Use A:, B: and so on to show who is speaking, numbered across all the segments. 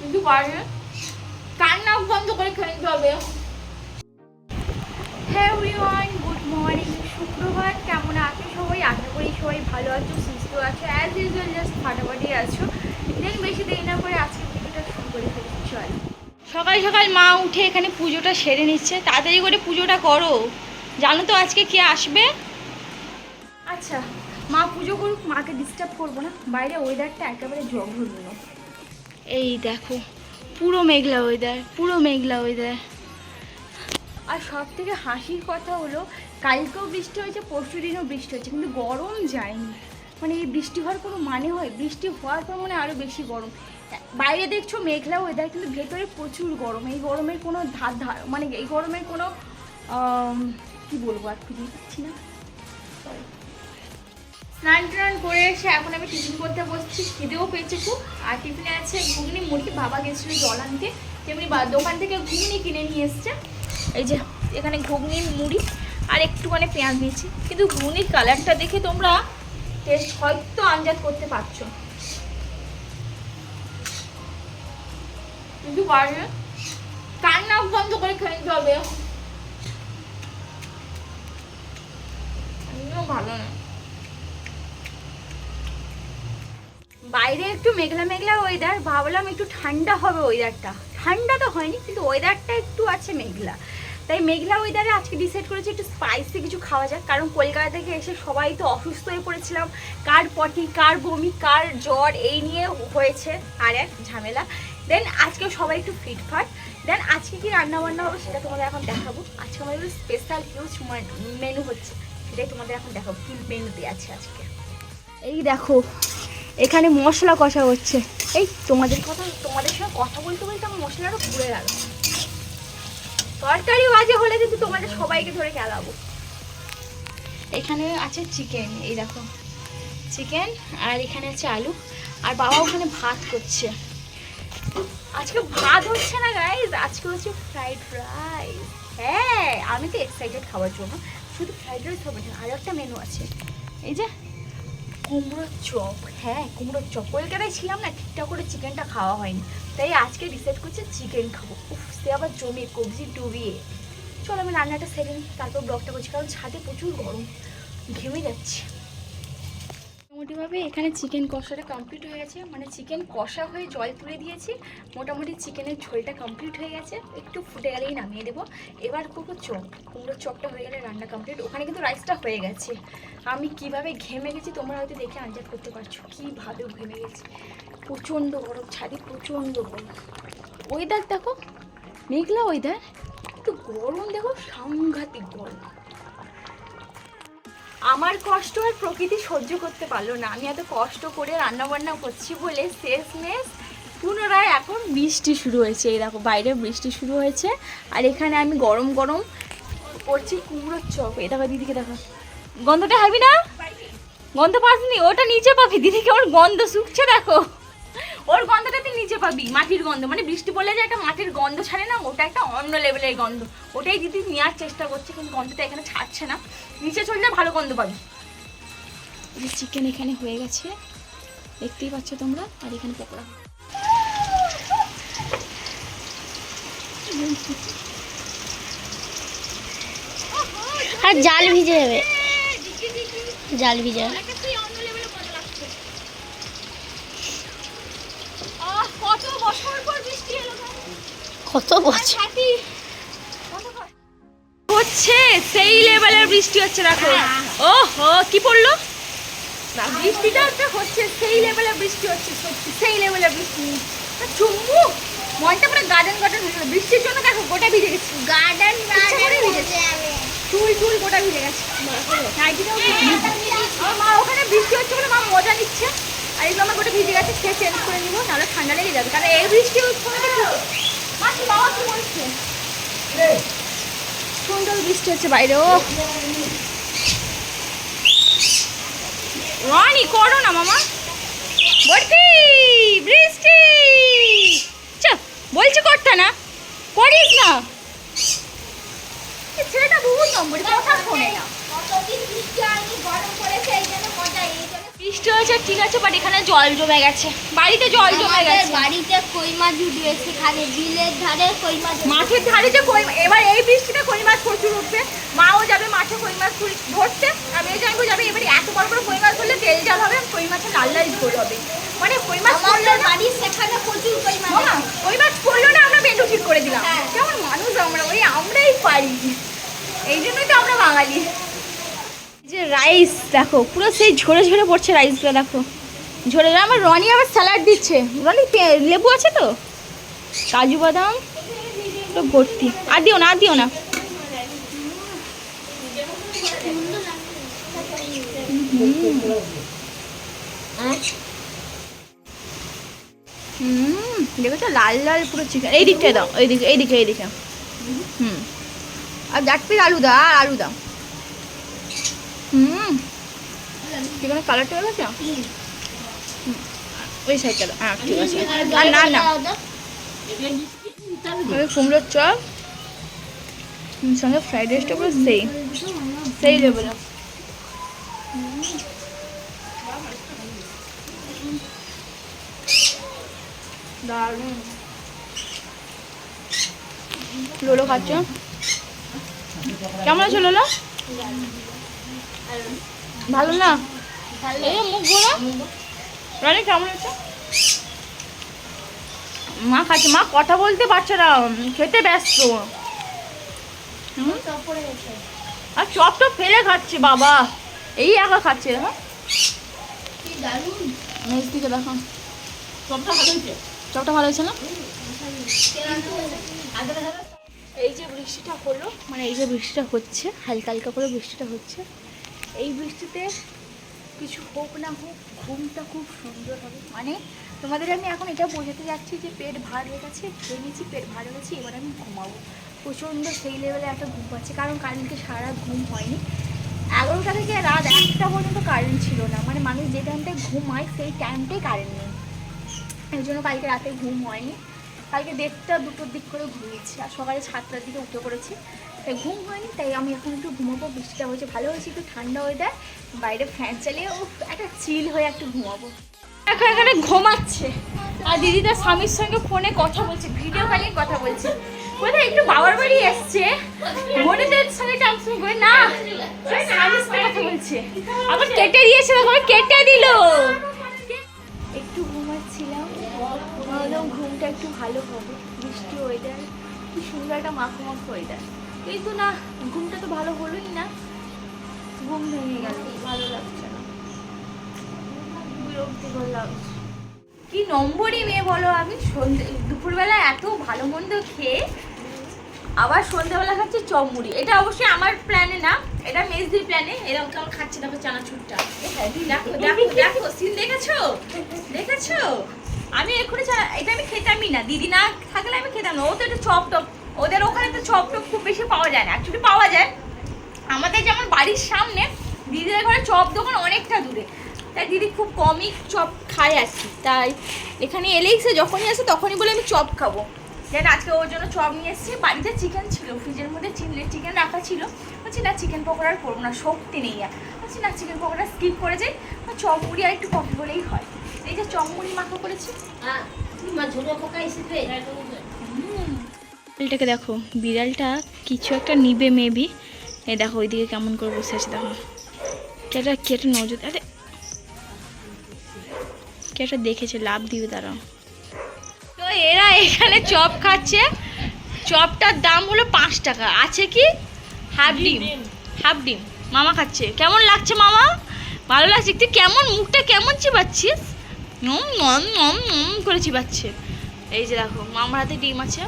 A: কিন্তু পারে কান্না বন্ধ করে খেয়ে নিতে হবে? হ্যাঁ এভরিওয়ান গুড মর্নিং শুক্রবার। কেমন আছো সবাই? আশা করি সবাই ভালো আছো সুস্থ আছো। অ্যাজ ইউজুয়াল জাস্ট ফাটাফাটি আছো। দেন বেশি দেরি না করে আজকে ভিডিওটা শুরু করে চল। সকাল সকাল মা উঠে এখানে পুজোটা সেরে নিচ্ছে। তাড়াতাড়ি করে পুজোটা করো। জানো তো আজকে কে আসবে? আচ্ছা মা পুজো করুক মাকে ডিস্টার্ব করব না। বাইরে ওয়েদারটা একেবারে জঘন্য। এই দেখো, পুরো মেঘলা ওয়েদার পুরো মেঘলা ওয়েদার আর সব থেকে হাসির কথা হলো, কালকেও বৃষ্টি হয়েছে পরশু দিনও বৃষ্টি হয়েছে কিন্তু গরম যায়নি। মানে এই বৃষ্টি হওয়ার কোনো মানে হয়? বৃষ্টি হওয়ার পর মানে আরও বেশি গরম। বাইরে দেখছ মেঘলা ওয়েদার কিন্তু ভেতরে প্রচুর গরম। এই গরমের কোনো ধার ধার মানে এই গরমের কোনো কি বলব আর খুঁজে পাচ্ছি না. স্নান টান করে এসে এখন আমি টিফিন করতে বসছি। খিদেও পেয়েছে খুব। আর টিফিনে আছে ঘুগনি। মুড়ি বাবা গেছিল জল আনতে। তেমনি দোকান থেকে ঘুগনি কিনে নিয়ে এসছে। এই যে, এখানে ঘুগনি, মুড়ি আর একটুখানি পেঁয়াজ দিয়েছি। কিন্তু ঘুগনির কালারটা দেখে তোমরা টেস্ট হয়তো আন্দাজ করতে পারছ। কিন্তু পারবে। কান্না বন্ধ করে খেয়ে নিতে হবে। ভালো না। বাইরে একটু মেঘলা মেঘলা ওয়েদার ভাবলাম একটু ঠান্ডা হবে ওয়েদারটা ঠান্ডা তো হয়নি, কিন্তু ওয়েদারটা একটু আছে মেঘলা। তাই মেঘলা ওয়েদারে আজকে ডিসাইড করেছি একটু স্পাইসি কিছু খাওয়া যাক, কারণ কলকাতা থেকে এসে সবাই তো অসুস্থ হয়ে পড়েছিলাম। কার পটি, কার বমি, কার জ্বর, এই নিয়ে হয়েছে আর এক ঝামেলা। দেন আজকে সবাই একটু ফিটফাট দেন আজকে কি রান্না বান্না হবে সেটা তোমাদের এখন দেখাবো। আজকে আমাদের স্পেশাল হিউজ মেনু হচ্ছে, সেটাই তোমাদের এখন দেখাবো, কি মেনুতে আছে আজকে। এই দেখো এখানে মশলা কষা হচ্ছে। এই, তোমাদের কথা, তোমাদের সঙ্গে কথা বলতে বলতে আমার মশলাটা ঘুরে গেল। তরকারি বাজে হলে কিন্তু তোমাদের সবাইকে ধরে খেলাবো। এখানে আছে চিকেন এই দেখো। চিকেন আর এখানে আছে আলু। আর বাবা ওখানে ভাত করছে। আজকে ভাত হচ্ছে না গাইজ আজকে হচ্ছে ফ্রাইড রাইস হ্যাঁ আমি তো এক্সাইটেড খাওয়ার জন্য। শুধু ফ্রাইড রাইস হবে না, আর একটা মেনু আছে। এই যে কুমড়োর চপ। হ্যাঁ কুমড়োর চপ। কলকাতায় ছিলাম না, ঠিকঠাক করে চিকেনটা খাওয়া হয়নি। তাই আজকে ডিসাইড করছে চিকেন খাব। উফ, সে আবার জমে কবজি ডুবিয়ে। চলো আমি রান্নাটা সেরে নিই, তারপর ব্লগটা করছি, কারণ ছাদে প্রচুর গরম। ঘেমে যাচ্ছে। মোটামুটিভাবে এখানে চিকেন কষাটা কমপ্লিট হয়ে গেছে। মানে চিকেন কষা হয়ে জল তুলে দিয়েছি। মোটামুটি চিকেনের ঝোলটা কমপ্লিট হয়ে গেছে। একটু ফুটে গেলেই নামিয়ে দেবো। এবার করব চপ। কুমড়োর চপটা হয়ে গেলে রান্না কমপ্লিট ওখানে কিন্তু রাইসটা হয়ে গেছে। আমি কীভাবে ঘেমে গেছি তোমরা হয়তো দেখে আন্দাজ করতে পারছ। কীভাবে ঘেমে গেছি। প্রচণ্ড গরম। ছাদে প্রচণ্ড গরম। ওয়েদার দেখো, মেঘলা ওয়েদার একটু গরম দেখো, সাংঘাতিক গরম। আমার কষ্ট আর প্রকৃতি সহ্য করতে পারল না। আমি এত কষ্ট করে রান্নাবান্না করছি বলে শেষমেশ পুনরায় এখন বৃষ্টি শুরু হয়েছে। এই দেখো বাইরে বৃষ্টি শুরু হয়েছে। আর এখানে আমি গরম গরম করছি কুমড়োর চপ। এ দেখো, দিদিকে দেখো। গন্ধটা হাবি না? গন্ধ পাসনি, ওটা নিচে পাবি। দিদিকে আমার গন্ধ শুকছে, দেখো। ওর গন্ধটা তুই নিচে পাবি, মাটির গন্ধ। মানে বৃষ্টি পড়লে যে একটা মাটির গন্ধ ছাড়ে না, ওটা একটা অন্য লেভেলের গন্ধ। ওটাই দিদি নেওয়ার চেষ্টা করছে, কিন্তু গন্ধটা এখানে ছাড়ছে না। নিচে চললে ভালো গন্ধ পাবি। চিকেন এখানে হয়ে গেছে। দেখতেই পাচ্ছ তোমরা, আর এখানে পকোড়া।
B: আর জাল ভিজে যাবে। জাল ভিজে যাবে।
A: আহ, কত বছর পর বৃষ্টি এলো না?
B: কত বছর?
A: হচ্ছে সেই লেভেলের বৃষ্টি হচ্ছে দেখো। ও হো কি পড়ল? না বৃষ্টিটা হচ্ছে হচ্ছে সেই লেভেলের বৃষ্টি হচ্ছে সত্যি সেই লেভেলের বৃষ্টি। মনটা পুরো গার্ডেন গার্ডেন হয়ে গেল। বৃষ্টির জন্য দেখো গোটা ভিজে গেছে।
B: গার্ডেন
A: করে চুল চুল গোটা ভিজে গেছে। মা ওখানে বৃষ্টি হচ্ছে বলে মা মজা নিচ্ছে। আর এগুলো আমার গোটা ভিজে গেছে সে চেঞ্জ করে নিবো নাহলে ঠান্ডা লেগে যাবে। কারণ এই বৃষ্টি হচ্ছে সুন্দর বৃষ্টি হচ্ছে বাইরে, ও। রনি, করো না মামা। বলছি বৃষ্টি। চ বলছি করতে না, করিস না। ছেলেটা বহু নম্বরে, কথা শোনে না। বৃষ্টি হয়েছে ঠিক আছে বাট এখানে জল জমে গেছে। বাড়িতে জল জমে গেছে।
B: বাড়িতে কই মাছ উঠবে সেখানে বিলের ধারে কই মাছ
A: মাঠের ধারে যে কই এবার এই বৃষ্টিতে কই মাছ প্রচুর উঠবে। মাও যাবে মাঠে কই মাছ ধরতে। আর মেয়ে জানব যাবে এবারে এত বড় বড় কই মাছ ধরলে তেল জাল হবে কই মাছের লাল লাল ঝোল হবে। মানে কই মাছ
B: আমাদের বাড়ির সেখানে প্রচুর কই মাছ
A: কই মাছ পড়ল না আমরা মেনু ঠিক করে দিলাম।
B: হ্যাঁ।
A: কেমন মানুষ আমরা ওই আমরাই পারি। এই জন্যই তো আমরা বাঙালি। রাইস দেখো, পুরো সেই ঝরে ঝরে পড়ছে রাইসগুলো দেখো। ঝরে আমার রনি আবার স্যালাড দিচ্ছে। রনি লেবু আছে তো? কাজু বাদাম, তো ভর্তি। আর দিও না, আর দিও না। হুম। দেখেছ লাল লাল পুরো চিকেন এই দিকটায় দাও, এই দিকে এই দিকে এই দিকে। হুম। আর চার পিস আলু দাও, আর আলু দাও হুম চিকেনের কালারটা হয়ে গেছে। ওই সাইডটা হ্যাঁ ঠিক আছে। আর না না। ওই কুমড়োর চপ সঙ্গে ফ্রাইড রাইসটা পুরো সেই সেই লেভেলের দারুণ। লোলো খাচ্ছ? কেমন আছে লোলো? ভালো না? এই মুখ রানী, কেমন আছে মা খাচ্ছে। মা কথা বলতে না। খেতে ব্যস্ত। আর চপ টপ ফেলে খাচ্ছে বাবা। এই একা খাচ্ছে হ্যাঁ?
B: কি দারুণ।
A: মেজ দিকে দেখো চপটা ভালো হয়েছে না? এই যে বৃষ্টিটা হলো মানে এই যে বৃষ্টিটা হচ্ছে, হালকা হালকা করে বৃষ্টিটা হচ্ছে, এই বৃষ্টিতে কিছু হোক না হোক, ঘুমটা খুব সুন্দর হবে। মানে তোমাদের আমি এখন এটা বোঝাতে যাচ্ছি যে পেট ভার হয়ে গেছে খেয়ে নিয়েছি পেট ভার হয়ে গেছে, এবার আমি ঘুমাবো। প্রচণ্ড সেই লেভেলে একটা ঘুম পাচ্ছে, কারণ কারেন্টকে সারা ঘুম হয়নি। এগারোটা থেকে রাত একটা পর্যন্ত কারেন্ট ছিল না। মানে মানুষ যে টাইমটায় ঘুমায়, সেই টাইমটাই কারেন্ট নেই। এই জন্য কালকে রাতে ঘুম হয়নি। কালকে দেড়টা, দুটোর দিক করে ঘুমিয়েছি। আর সকালে সাতটার দিকে উঠে পড়েছি। তাই ঘুম হয়নি, তাই আমি এখন একটু ঘুমাবো, বৃষ্টিটা হয়েছে, ভালো হয়েছে, একটু ঠান্ডা ওয়েদার বাইরে ফ্যান চালিয়ে ও একটা চিল হয়ে একটু ঘুমাবো। এখন এখানে ঘুমাচ্ছে। আর দিদি তার স্বামীর সঙ্গে ফোনে কথা বলছে ভিডিও কলিং কথা বলছে। কোথায়? একটু বাবার বাড়ি এসছে। বোনেদের সঙ্গে ট্রান্সফার করে, না স্বামীর সঙ্গে কথা বলছে। আবার কেটে দিয়েছে আবার কেটে দিল। একটু ঘুমাচ্ছিলাম ঘুমটা একটু ভালো হবে। বৃষ্টি ওয়েদার কি সুন্দর একটা মাখো মাখো ওয়েদার কিন্তু না, ঘুমটা তো ভালো হলোই না। ঘুম ভেঙে গেল ভালো লাগছে কি নম্বরই মেয়ে বলো আমি? সন্ধে, দুপুরবেলা এত ভালো মন্দ খেয়ে আবার সন্ধ্যাবেলা খাচ্ছে চপ মুড়ি এটা অবশ্যই আমার প্ল্যানে না, এটা মেজদির প্ল্যানে। এরকম কেমন খাচ্ছে, দেখো চানাচুরটা। দেখো দেখো দেখো, সিন দেখেছ? দেখেছ? আমি এক্ষুনি এটা আমি খেতামই না। দিদি না থাকলে আমি খেতাম না, ও তো একটু চপ টপ ওদের ওখানে তো চপ টপ খুব বেশি পাওয়া যায় না অ্যাকচুয়ালি পাওয়া যায়। আমাদের যেমন বাড়ির সামনে দিদিদের ঘরে চপ দোকান অনেকটা দূরে। তাই দিদি খুব কমই চপ খায় আর কি। তাই এখানে এলেই সে যখনই আসে তখনই বলে আমি চপ খাব। যেন আজকে ওর জন্য চপ নিয়ে এসেছি। বাড়িতে চিকেন ছিল ফ্রিজের মধ্যে চিনলে চিকেন রাখা ছিল। বলছি না চিকেন পকোড়া আর করব না শক্তি নেই আর। বলছি না চিকেন পকোড়া স্কিপ করে যাই চপ মুড়ি আর একটু কফি বলেই হয়। এই যে চপ মুড়ি মাখা করেছি। বিড়ালটাকে দেখো বিড়ালটা কিছু একটা নিবে মেবি এই দেখো ওইদিকে কেমন করে বসে আছে দেখো। কেটা কেটে নজর আরে। কেটা দেখেছে লাভ দিবে তারা তো এরা এখানে চপ খাচ্ছে। চপটার দাম হলো পাঁচ টাকা। আছে কি? হাফ ডিম। হাফ ডিম। মামা খাচ্ছে। কেমন লাগছে মামা? ভালো লাগছে? তুই কেমন মুখটা কেমন চিবাচ্ছিস? নম নম নম নম করে চিবাচ্ছে। এই যে দেখো মামার হাতে ডিম আছে।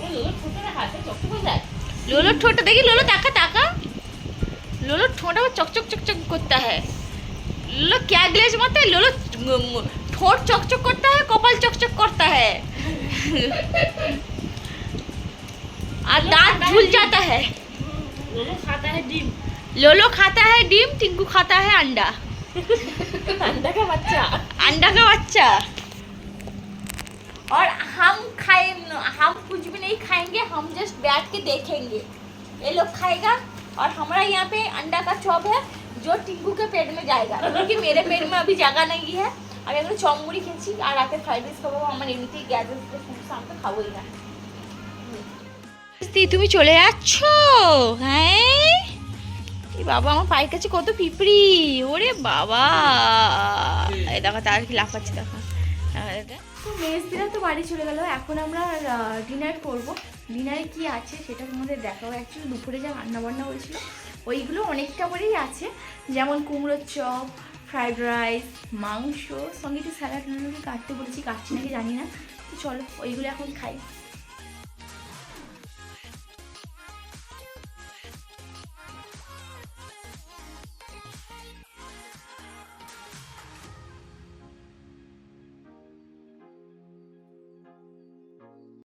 A: লোলোর ঠোঁটটা দেখি লোলো তাকা তাকা লোলোর ঠোঁট আবার চকচক চকচক করতে হয় লোলো क्या ग्लेज मत है लोलो ठोट चकचक करता है कपाल चकचक करता है और दांत झूल जाता है
B: लोलो खाता है डिम
A: लोलो खाता है डिम टिंकू खाता है अंडा
B: अंडा का बच्चा
A: अंडा का बच्चा और हम खाए हम कुछ भी नहीं खाएंगे हम जस्ट बैठ के देखेंगे ये लोग खाएगा और हमारा यहाँ पे अंडा का चॉप है जो टिंकू के पेट में जाएगा क्योंकि मेरे पेट में अभी जगह नहीं है আমি এখন চমগুড়ি খেয়েছি আর রাতে ফ্রাইড রাইস খাবো আমার এমনিতেই গ্যাস আসবে সমস্যা আমি তো খাবোই না তুমি চলে যাচ্ছ হ্যাঁ এই বাবা আমার পায়ের কাছে কত পিঁপড়ি ওরে বাবা এই দেখো তার কি লাফাচ্ছে দেখো তো মেজদিরা তো বাড়ি চলে গেল। এখন আমরা ডিনার করব। ডিনারে কি আছে সেটা তোমাদের দেখাবো। অ্যাকচুয়ালি দুপুরে যা রান্না বান্না হয়েছিল, ওইগুলো অনেকটা করেই আছে। যেমন কুমড়োর চপ ফ্রাইড রাইস মাংস, সঙ্গে একটু স্যালাড কাটতে বলেছি, কাটছি নাকি জানি না। তো চলো, ওইগুলো এখন খাই।